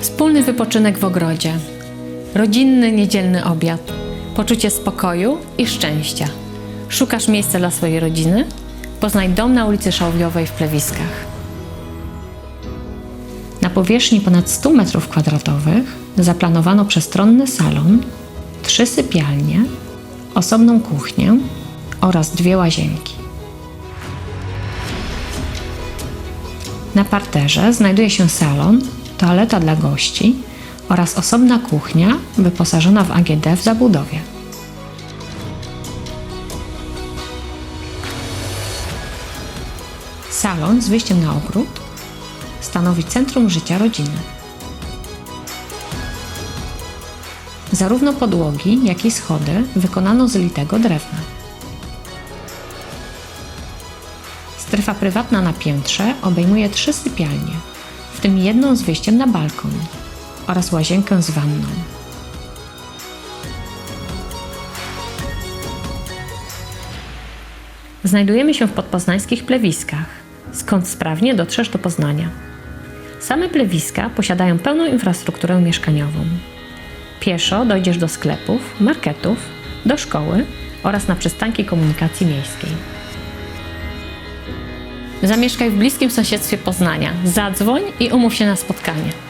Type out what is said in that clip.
Wspólny wypoczynek w ogrodzie, rodzinny niedzielny obiad, poczucie spokoju i szczęścia. Szukasz miejsca dla swojej rodziny? Poznaj dom na ulicy Szałwiowej w Plewiskach. Na powierzchni ponad 100 m2 zaplanowano przestronny salon, trzy sypialnie, osobną kuchnię oraz dwie łazienki. Na parterze znajduje się salon, toaleta dla gości oraz osobna kuchnia wyposażona w AGD w zabudowie. Salon z wyjściem na ogród stanowi centrum życia rodziny. Zarówno podłogi, jak i schody wykonano z litego drewna. Strefa prywatna na piętrze obejmuje trzy sypialnie, w tym jedną z wyjściem na balkon oraz łazienkę z wanną. Znajdujemy się w podpoznańskich plewiskach, skąd sprawnie dotrzesz do Poznania. Same plewiska posiadają pełną infrastrukturę mieszkaniową. Pieszo dojdziesz do sklepów, marketów, do szkoły oraz na przystanki komunikacji miejskiej. Zamieszkaj w bliskim sąsiedztwie Poznania. Zadzwoń i umów się na spotkanie.